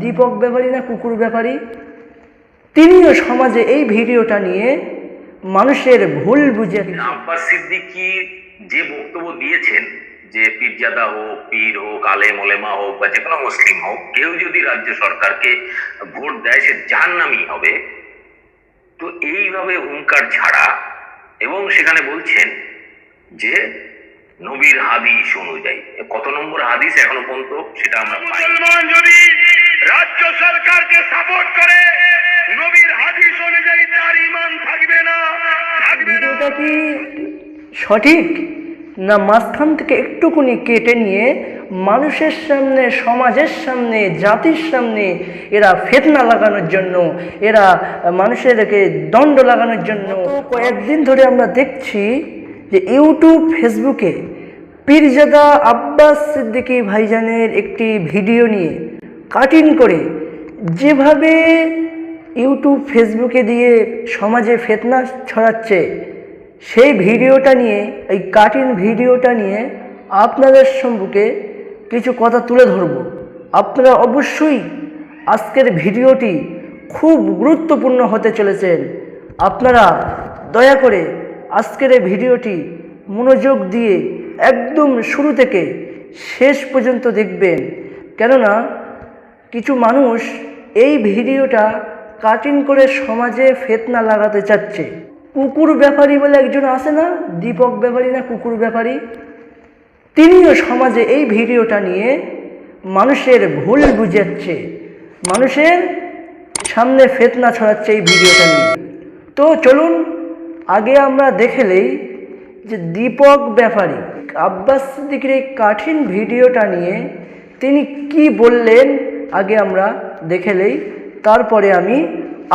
দীপক ব্যাপারী না কুকুর ব্যাপারী? তিনিও সমাজে এই ভিডিওটা নিয়ে মানুষের ভুল বুঝে আব্বাস সিদ্দিকী যে বক্তব্য দিয়েছেন যে পীরজাদা হোক পীর হোক আলেম ওলেমা হোক বা যে কোনো মুসলিম হোক কেউ যদি রাজ্য সরকারকে ভোট দেয় সে জাহান্নামী হবে। তো এইভাবে হুঙ্কার ছাড়া এবং সেখানে বলছেন যে নবীর হাদিস অনুযায়ী। কত নম্বর হাদিস এখনও পর্যন্ত সেটা আমরা পাই মুসলমান যদি রাজ্য সরকারকে সাপোর্ট করে নবীর হাদিস অনুযায়ী তার ইমান থাকবে না থাকবে না। ভিডিওটা কি সঠিক? না মাঝখান থেকে একটুকুনি কেটে নিয়ে মানুষের সামনে সমাজের সামনে জাতির সামনে এরা ফেতনা লাগানোর জন্য এরা মানুষেরকে দণ্ড লাগানোর জন্য। কয়েকদিন ধরে আমরা দেখছি যে ইউটিউব ফেসবুকে পীরজাদা আব্বাস সিদ্দিকী ভাইজানের একটি ভিডিও নিয়ে কাটিং করে যেভাবে ইউটিউব, ফেসবুকে দিয়ে সমাজে ফেতনা ছড়াচ্ছে, সেই ভিডিওটা নিয়ে, এই কাটিং ভিডিওটা নিয়ে আপনাদের সম্মুখে কিছু কথা তুলে ধরব। আপনারা অবশ্যই আজকের ভিডিওটি খুব গুরুত্বপূর্ণ হতে চলেছেন। আপনারা দয়া করে আজকের এই ভিডিওটি মনোযোগ দিয়ে একদম শুরু থেকে শেষ পর্যন্ত দেখবেন। কেননা কিছু মানুষ এই ভিডিওটা কাটিং করে সমাজে ফেতনা লাগাতে চাচ্ছে। কুকুর ব্যাপারী বলে একজন আছে না? দীপক ব্যাপারী না কুকুর ব্যাপারী? তিনিও সমাজে এই ভিডিওটা নিয়ে মানুষের ভুল বুঝাচ্ছে। মানুষের সামনে ফেতনা ছড়াচ্ছে এই ভিডিওটা নিয়ে। তো চলুন, আগে আমরা দেখেলেই যে দীপক ব্যাপারী, আব্বাস সিদ্দিকের এই কঠিন ভিডিওটা নিয়ে তিনি কি বললেন আগে আমরা দেখেলেই তারপরে আমি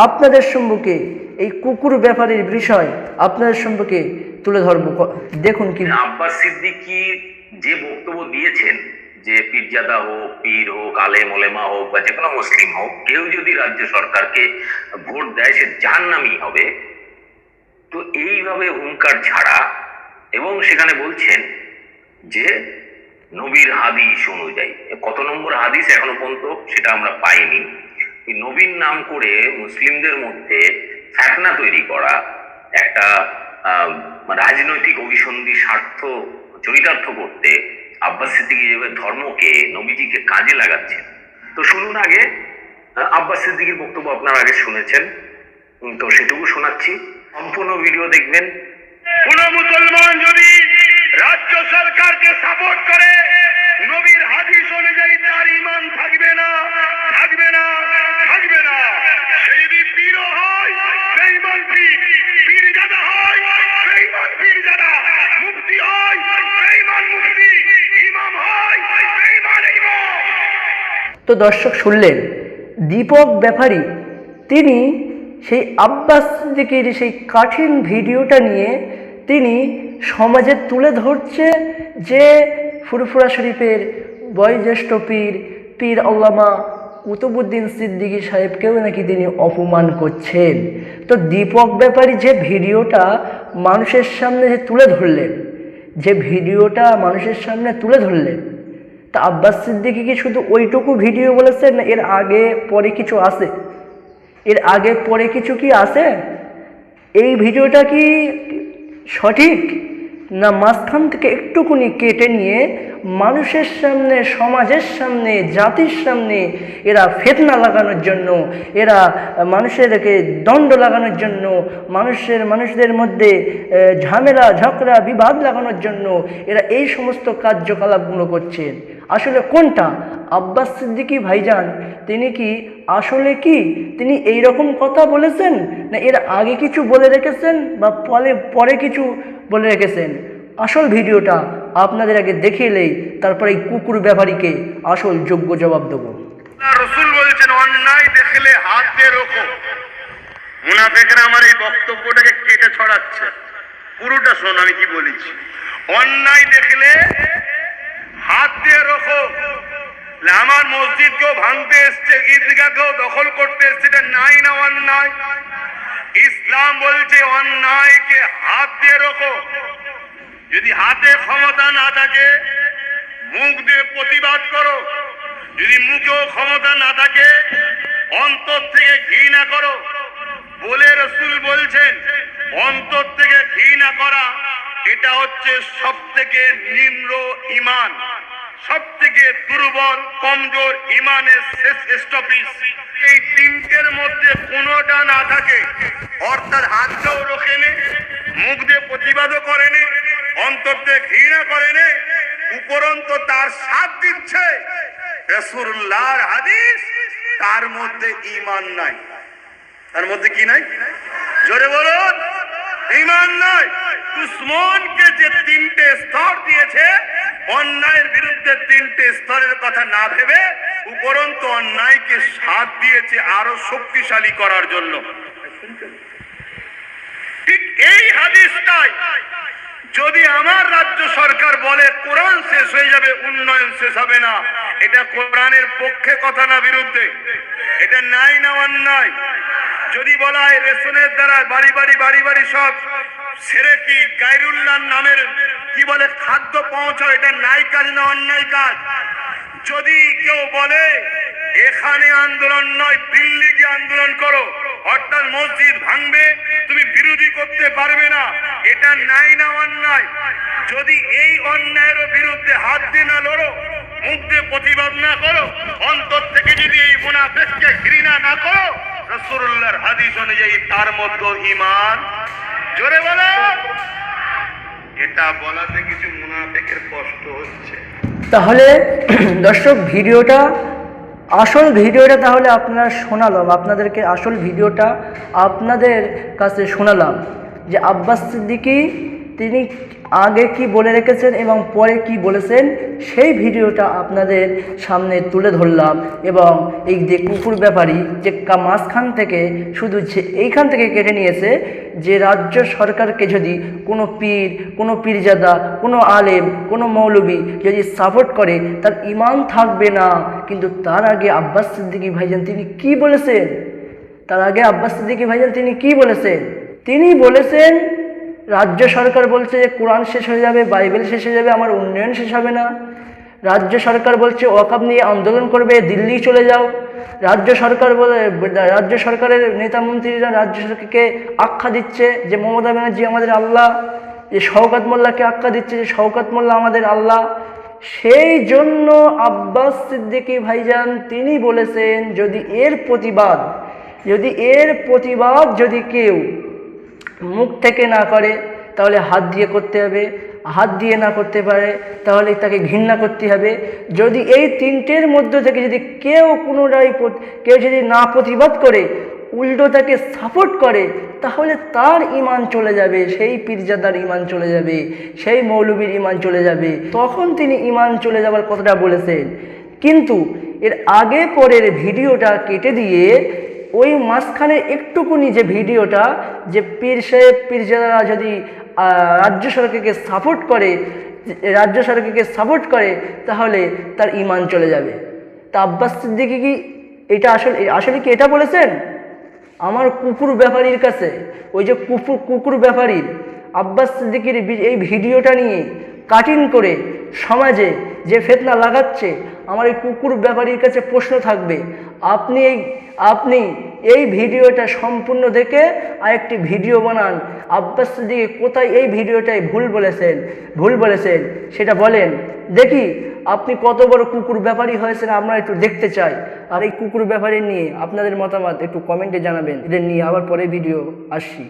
আপনাদের সম্মুখে এই কুকুর ব্যাপারের বিষয় আপনাদের সম্মুখে তুলে ধরবো। দেখুন কি আব্বাস সিদ্দিকী যে বক্তব্য দিয়েছেন, যে পীরজাদা হোক, পীর হোক, আলেম, ওলেমা হোক, বা যে কোনো মুসলিম হোক, কেউ যদি রাজ্য সরকারকে ভোট দেয়, সে যার নামই হবে। তো এইভাবে হুঙ্কার ছাড়া, এবং সেখানে বলছেন যে নবীর হাদিস অনুযায়ী। কত নম্বর হাদিস এখনও পর্যন্ত সেটা আমরা পাইনি। নবীর নাম করে মুসলিমদের মধ্যে ফ্যাকনা তৈরি করা, একটা রাজনৈতিক অভিসন্ধি স্বার্থ চরিতার্থ করতে আব্বাস সিদ্দিকী যেভাবে ধর্মকে নবীজিকে কাজে লাগাচ্ছে তো শুনুন আগে আব্বাস সিদ্দিকীর বক্তব্য আপনারা আগে শুনেছেন। তো সেটুকু শোনাচ্ছি। সম্পূর্ণ ভিডিও দেখবেন। কোন মুসলমান যদি রাজ্য সরকারকে সাপোর্ট করে নবীর হাদিস অনুযায়ী তার ইমান থাকবে না থাকবে না থাকবে না। সে যদি পীর হয় বেঈমান পীর পীর জাদা হয় বেঈমান পীর জাদা। মুফতি হয় বেঈমান মুফতি। ইমাম হয় বেঈমান ইমাম। তো দর্শক শুনলেন, দীপক ব্যাপারী, তিনি সেই আব্বাস সিদ্দিকীর সেই কঠিন ভিডিওটা নিয়ে তিনি সমাজে তুলে ধরছে যে ফুরফুরা শরীফের বয়োজ্যেষ্ঠ পীর পীর আল্লামা কুতুবুদ্দিন সিদ্দিকী সাহেবকেও নাকি তিনি অপমান করছেন। তো দীপক ব্যাপারী যে ভিডিওটা মানুষের সামনে যে তুলে ধরলেন, যে ভিডিওটা মানুষের সামনে তুলে ধরলেন, তা আব্বাস সিদ্দিকি কি শুধু ওইটুকু ভিডিও বলেছেন, এর আগে পরে কিছু আছে? এর আগে পরে কিছু কি আছে? এই ভিডিওটা কি সঠিক? না মাঝখান থেকে একটুকুনি কেটে নিয়ে মানুষের সামনে, সমাজের সামনে, জাতির সামনে এরা ফেতনা লাগানোর জন্য, এরা মানুষেরকে দণ্ড লাগানোর জন্য, মানুষের, মানুষদের মধ্যে ঝামেলা, ঝগড়া, বিবাদ লাগানোর জন্য এরা এই সমস্ত কার্যকলাপগুলো করছেন আসলে কোনটা? আব্বাস সিদ্দিকী ভাইজান, তিনি কি আসলে কি? তিনি এই রকম কথা বলেছেন? না এর আগে কিছু বলে রেখেছেন বা পরে পরে কিছু বলে রেখেছেন? আসল ভিডিওটা আপনাদের আগে দেখিয়েলেই তারপরে এই কুকুর ব্যাপারীকে আসল যোগ্য জবাব দেবো। রসুল অন্যায় দেখলে আমার এই বক্তব্যটাকে কেটে ছড়াচ্ছে। পুরোটা শোন, আমি কি বলেছি। অন্যায় দেখলে হাত দিয়ে রোখো। আমার মসজিদকেও ভাঙতে এসছে, ঈদগাহকেও দখল করতে এসছে, এটা নাই না অন্যায়। ইসলাম বলছে অন্যায়কে হাত দিয়ে রোখো। যদি হাতে ক্ষমতা না থাকে, মুখ দিয়ে প্রতিবাদ করো। যদি মুখেও ক্ষমতা না থাকে, অন্তর থেকে ঘৃণা করো। বলে রসুল বলছেন, অন্তর থেকে ঘৃণা করা, এটা হচ্ছে সব থেকে নিম্ন ইমান। সব থেকে দুর্বল, কমজোর ইমানের শেষ স্টপিস এই তিনটের মধ্যে কোনোটা না থাকে। অর্থাৎ হাতটাও রোখেনে মুখ দিয়ে প্রতিবাদও করেনি অন্তর দিয়ে ঘৃণা করেনি উপরন্ত তার সাথ দিচ্ছে। রসুল্লাহর হাদিস, তার মধ্যে ইমান নাই। তার মধ্যে কি নাই? জোরে বলুন ইমান নাই। দুশ্মনকে যে তিনটে স্তর দিয়েছে অন্যায়ের বিরুদ্ধে তিনটে স্তরের কথা না ভেবে উপরন্ত অন্যায়কে সাথ দিয়েছে আরও শক্তিশালী করার জন্য। ঠিক এই হাদিসটাই যদি আমার রাজ্য সরকার বলে কোরআন শেষ হয়ে যাবে, উন্নয়ন শেষ হবে না। এটা কোরআনের পক্ষে কথা না বিরুদ্ধে। এটা নাই না অন্যায়? যদি বলা হয় রেশনের দ্বারা বাড়ি বাড়ি বাড়ি বাড়ি সব, সেরে কি গাইরুল্লাহ নামের কি বলে, খাদ্য পৌঁছাও, এটা নাই কাজ না অন্যায় কাজ? যদি কেউ বলে, এখানে আন্দোলন নয়, দিল্লি গিয়ে আন্দোলন করো, অর্থাৎ মসজিদ ভাঙবে, তুমি বিরোধী করতে পারবে না, এটা নাই না অন্যায়? যদি এই অন্যায়ের বিরুদ্ধে হাত দিয়ে না লড়ো, মুখ দিয়ে প্রতিবাদ না করো, অন্তর থেকে যদি এই মুনাফেককে ঘৃণা না করো রসুল্লাহর হাদিস অনুযায়ী তার মধ্যে ইমান জোরে বলো। এটা বলাতে কিছু কষ্ট হচ্ছে। তাহলে, দর্শক, ভিডিওটা, আসল ভিডিওটা তাহলে আপনারা শোনালাম। আপনাদেরকে আসল ভিডিওটা আপনাদের কাছে শোনালাম যে আব্বাস সিদ্দিকী তিনি আগে কি বলে রেখেছেন এবং পরে কি বলেছেন, সেই ভিডিওটা আপনাদের সামনে তুলে ধরলাম এবং এই যে কুকুর ব্যাপারী যে মাঝখান থেকে শুধু যে এইখান থেকে কেটে নিয়েছে যে রাজ্য সরকারকে যদি কোনো পীর, কোনো পীরজাদা, কোনো আলেম, কোনো মৌলবী যদি সাপোর্ট করে, তার ইমান থাকবে না। কিন্তু তার আগে আব্বাস সিদ্দিকী ভাইজান তিনি কি বলেছেন? তার আগে আব্বাস সিদ্দিকী ভাইজান তিনি কি বলেছেন? তিনি বলেছেন রাজ্য সরকার বলছে যে কোরআন শেষ হয়ে যাবে, বাইবেল শেষ হয়ে যাবে, আমার উন্নয়ন শেষ হবে না। রাজ্য সরকার বলছে, ওয়াকাব নিয়ে আন্দোলন করবে, দিল্লি চলে যাও। রাজ্য সরকার বলে, রাজ্য সরকারের নেতা মন্ত্রীরা রাজ্য সরকারকে আখ্যা দিচ্ছে যে, মমতা ব্যানার্জি আমাদের আল্লাহ, যে শওকাত মোল্লাকে আখ্যা দিচ্ছে যে, শওকাত মোল্লা আমাদের আল্লাহ। সেই জন্য আব্বাস সিদ্দিকী ভাইজান তিনি বলেছেন, যদি এর প্রতিবাদ, যদি এর প্রতিবাদ যদি কেউ মুখ থেকে না করে, তাহলে হাত দিয়ে করতে হবে। হাত দিয়ে না করতে পারে, তাহলে তাকে ঘৃণা করতে হবে। যদি এই তিনটের মধ্য থেকে যদি কেউ কোনোটাই কেউ যদি না প্রতিবাদ করে, উল্টো তাকে সাপোর্ট করে, তাহলে তার ইমান চলে যাবে, সেই পীরজাদার ইমান চলে যাবে, সেই মৌলবীর ইমান চলে যাবে। তখন তিনি ইমান চলে যাবার কথাটা বলেছেন। কিন্তু এর আগে পরের ভিডিওটা কেটে দিয়ে ওই মাঝখানে একটুকুনি যে ভিডিওটা, যে পীর সাহেব পীরজাদা যদি রাজ্য সরকারকে সাপোর্ট করে, রাজ্য সরকারকে সাপোর্ট করে, তাহলে তার ইমান চলে যাবে। তা আব্বাস সিদ্দিকি কি এটা আসলে আসলে কি এটা বলেছেন? আমার কুকুর ব্যাপারীর কাছে, ওই যে কুকুর কুকুর ব্যাপারীর, আব্বাস সিদ্দিকির এই ভিডিওটা নিয়ে কাটিং করে সমাজে যে ফেতনা লাগাচ্ছে, আমার এই কুকুর ব্যাপারীর কাছে প্রশ্ন থাকবে আপনি এই আপনি এই ভিডিওটা সম্পূর্ণ দেখে আরেকটি ভিডিও বানান। আব্বাস সিদ্দিকি কোথায় এই ভিডিওটাই ভুল বলেছেন ভুল বলেছেন, সেটা বলেন। দেখি, আপনি কত বড় কুকুর ব্যাপারী হয়েছেন আমরা একটু দেখতে চাই। আর এই কুকুর ব্যাপারী নিয়ে আপনাদের মতামত একটু কমেন্টে জানাবেন। এদের নিয়ে আবার পরে ভিডিও আসছি।